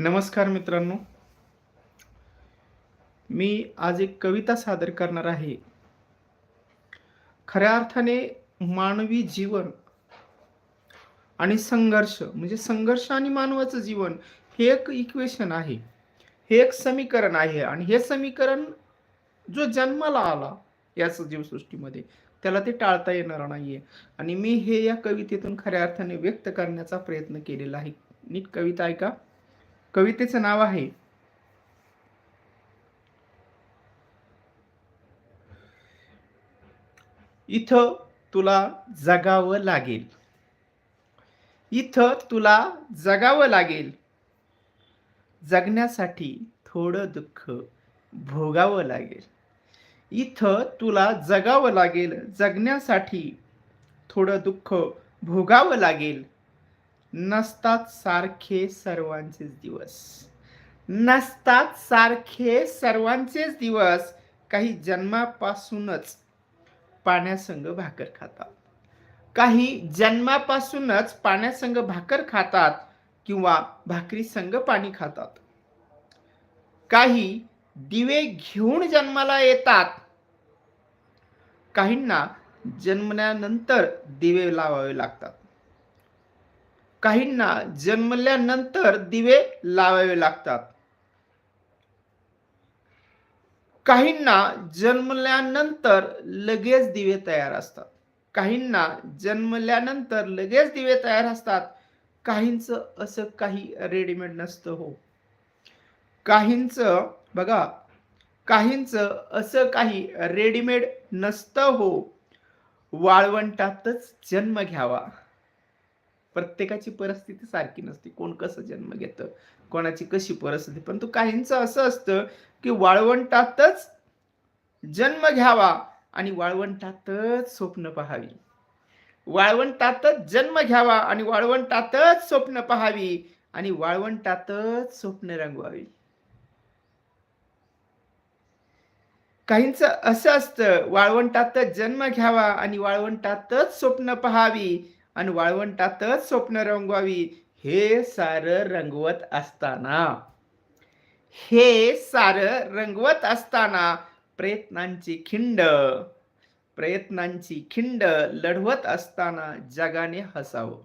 नमस्कार मित्रांनो. मी आज एक कविता सादर करणार आहे. खऱ्या अर्थाने मानवी जीवन आणि संघर्ष म्हणजे संघर्ष आणि मानवाचं जीवन हे एक इक्वेशन आहे. हे एक समीकरण आहे आणि हे समीकरण जो जन्माला आला या जीवसृष्टीमध्ये त्याला ते टाळता येणार नाहीये. आणि मी हे या कवितेतून खऱ्या अर्थाने व्यक्त करण्याचा प्रयत्न केलेला आहे. नीट कविता ऐका. कवितेचं नाव आहे. इथं तुला जगावं लागेल. इथं तुला जगावं लागेल. जगण्यासाठी थोडं दुःख भोगावं लागेल. इथं तुला जगावं लागेल. जगण्यासाठी थोडं दुःख भोगावं लागेल. नसतात सारखे सर्वांचेच दिवस. नसतात सारखे सर्वांचेच दिवस. काही जन्मापासूनच पाण्यासंग भाकर खातात. काही जन्मापासूनच पाण्यासंग भाकर खातात किंवा भाकरी संग पाणी खातात. काही दिवे घेऊन जन्माला येतात. काहींना जन्मल्यानंतर दिवे लावावे लागतात. काहींना जन्मल्यानंतर दिवे लावावे लागतात. काहींना जन्मल्यानंतर लगेच दिवे तयार असतात. काहींना जन्मल्यानंतर लगेच दिवे तयार असतात. काहींचं असं काही रेडीमेड नसतं हो. काहींचं बघा काहींच असं काही रेडीमेड नसतं हो. वाळवंटातच जन्म घ्यावा. प्रत्येकाची परिस्थिती सारखी नसते. कोण कसं जन्म घेतं? कोणाची कशी परिस्थिती? परंतु काहींचं असं असतं की वाळवंटातच जन्म घ्यावा आणि वाळवंटातच स्वप्न पहावी. वाळवंटातच जन्म घ्यावा आणि वाळवंटातच स्वप्न पहावी आणि वाळवंटातच स्वप्न रंगवावी. काहींच असं असतं वाळवंटातच जन्म घ्यावा आणि वाळवंटातच स्वप्न पहावी आणि वाळवंटातच स्वप्न रंगवावी. हे सारं रंगवत असताना. हे सारं रंगवत असताना प्रयत्नांची खिंड प्रयत्नांची खिंड लढवत असताना जगाने हसावं.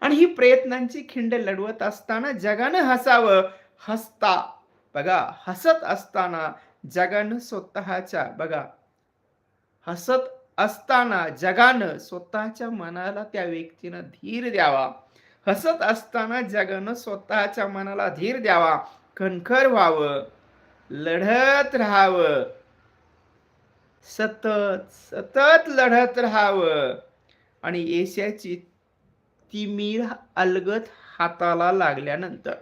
आणि ही प्रयत्नांची खिंड लढवत असताना जगानं हसावं. हसता बघा हसत असताना जगानं स्वतःच्या बघा हसत असताना जगानं स्वतःच्या मनाला त्या व्यक्तीनं धीर द्यावा. हसत असताना जगानं स्वतःच्या मनाला धीर द्यावा. कणखर व्हावं लढत राहावं. सतत सतत लढत राहावं. आणि एशियाची तिमीर अलगत हाताला लागल्यानंतर.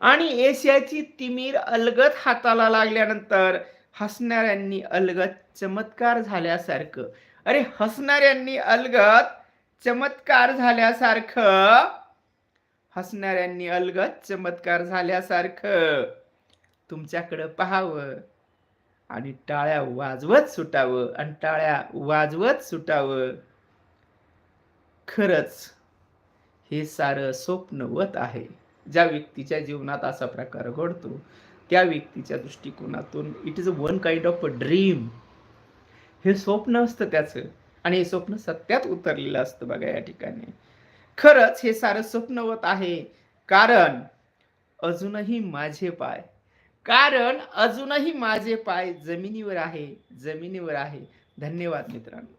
आणि एशियाची तिमीर अलगत हाताला लागल्यानंतर हसणाऱ्यांनी अलगत चमत्कार झाल्यासारखं. अरे हसणाऱ्यांनी अलगत चमत्कार झाल्यासारखं. हसणाऱ्यांनी अलगत चमत्कार झाल्यासारखं. तुमच्याकडं पाहावं आणि टाळ्या वाजवत सुटावं आणि टाळ्या वाजवत सुटावं. खरंच हे सारं स्वप्नवत आहे. ज्या व्यक्तीच्या जीवनात असा प्रकार घडतो त्या व्यक्तीच्या दृष्टिकोनातून it is a one kind of a dream हे स्वप्न असतं त्याचं. आणि हे स्वप्न सत्यात उतरलेलं असतं बघा या ठिकाणी. खरंच हे सारं स्वप्नवत आहे. कारण अजूनही माझे पाय कारण अजूनही माझे पाय जमिनीवर आहे जमिनीवर आहे. धन्यवाद मित्रांनो.